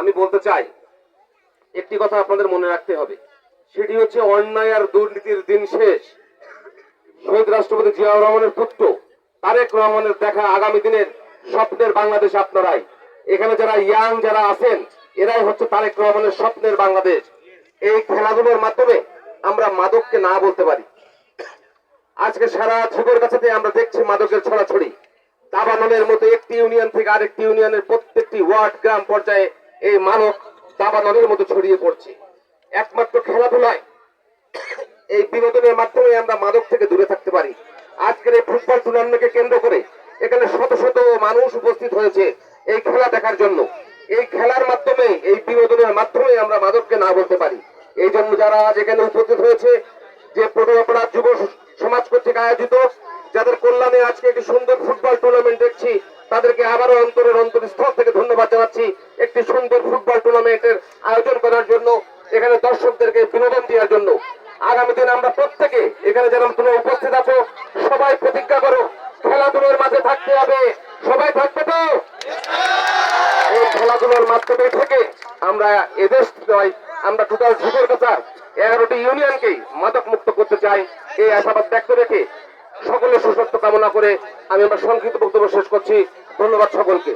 আমি বলতে চাই, একটি কথা আপনাদের মনে রাখতে হবে। সেটি হচ্ছে অন্যায় আর দুর্নীতির দিন শেষ। শহীদ রাষ্ট্রপতি জিয়াউর রহমানের পুত্র তারেক রহমানের দেখা আগামী দিনের স্বপ্নের বাংলাদেশ আপনারাই। এখানে যারা ইয়াং, যারা আছেন, এরাই হচ্ছে তারেক রহমানের স্বপ্নের বাংলাদেশ। এই খেলাধুলোর মাধ্যমে আমরা মাদককে না বলতে পারি। আজকে সারা যুগের কাছে আমরা দেখছি মাদকের ছড়াছড়ি। দাবানলের মতো একটি ইউনিয়ন থেকে আরেকটি ইউনিয়নের প্রত্যেকটি ওয়ার্ড, গ্রাম পর্যায়ে এই মাদক দাবানলের মতো ছড়িয়ে পড়ছে। একমাত্র খেলাধুলায় এই বিনোদনের মাধ্যমে আমরা মাদক থেকে দূরে থাকতে পারি। আজকের এই ফুটবল টুর্নামেন্টকে কেন্দ্র করে এখানে শত শত মানুষ উপস্থিত হয়েছে এই খেলা দেখার জন্য। এই খেলার মাধ্যমে, এই বিনোদনের মাধ্যমে আমরা মাদককে না বলতে পারি। এই জন্য যারা আজ এখানে উপস্থিত হয়েছে, যে পটু অপরাধ যুব সমাজ কর্তৃক আয়োজিত, যাদের কল্যাণে আজকে একটি সুন্দর ফুটবল টুর্নামেন্ট দেখছি, তাদেরকে আবারও অন্তরের অন্তরস্থল থেকে ধন্যবাদ জানাচ্ছি একটি সুন্দর ফুটবল টুর্নামেন্টের আয়োজন করার জন্য, এখানে দর্শকদেরকে বিনোদন দেওয়ার জন্য। আগামী দিন আমরা প্রত্যেকে এখানে যারা তোমরা উপস্থিত আছো, সবাই প্রতিজ্ঞা করো, খেলাধুলার মাঝে থাকতে হবে। সবাই থাকবে তো? এই খেলাধুলার মাধ্যমে থেকে আমরা এদেশ নয়, আমরা টোটাল যুগের কথা, এগারোটি ইউনিয়নকেই মাদক মুক্ত করতে চাই। এই আশাবাদ ব্যক্ত রেখে সকলের সুস্বাস্থ্য কামনা করে আমি আমার সংক্ষিপ্ত বক্তব্য শেষ করছি। ধন্যবাদ সকলকে।